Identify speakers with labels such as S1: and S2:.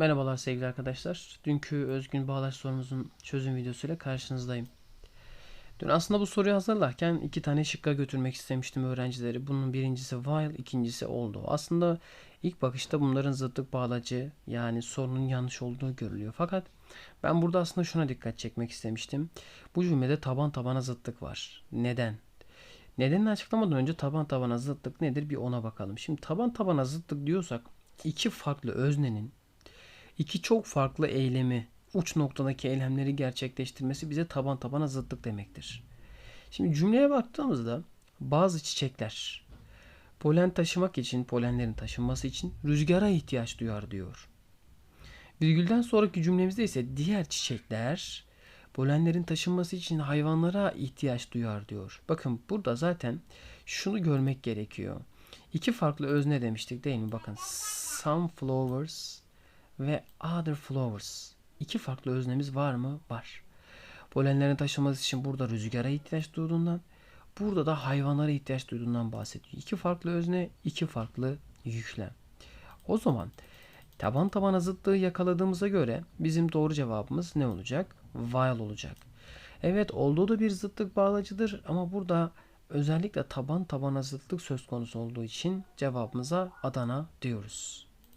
S1: Merhabalar sevgili arkadaşlar. Dünkü özgün bağlaç sorumuzun çözüm videosuyla karşınızdayım. Dün aslında bu soruyu hazırlarken iki tane şıkka götürmek istemiştim öğrencileri. Bunun birincisi while, ikincisi oldu. Aslında ilk bakışta bunların zıtlık bağlacı yani sorunun yanlış olduğu görülüyor. Fakat ben burada aslında şuna dikkat çekmek istemiştim. Bu cümlede taban tabana zıtlık var. Neden? Nedenini açıklamadan önce taban tabana zıtlık nedir bir ona bakalım. Şimdi taban tabana zıtlık diyorsak iki farklı öznenin iki çok farklı eylemi, uç noktadaki eylemleri gerçekleştirmesi bize taban tabana zıtlık demektir. Şimdi cümleye baktığımızda bazı çiçekler polen taşımak için, polenlerin taşınması için rüzgara ihtiyaç duyar diyor. Virgülden sonraki cümlemizde ise diğer çiçekler polenlerin taşınması için hayvanlara ihtiyaç duyar diyor. Bakın burada zaten şunu görmek gerekiyor. İki farklı özne demiştik değil mi? Bakın some flowers ve other flowers. İki farklı öznemiz var mı? Var. Polenlerin taşıması için burada rüzgara ihtiyaç duyduğundan, burada da hayvanlara ihtiyaç duyduğundan bahsediyor. İki farklı özne, iki farklı yüklem. O zaman taban tabana zıtlığı yakaladığımıza göre bizim doğru cevabımız ne olacak? While olacak. Evet olduğu da bir zıtlık bağlacıdır ama burada özellikle taban tabana zıtlık söz konusu olduğu için cevabımıza Adana diyoruz.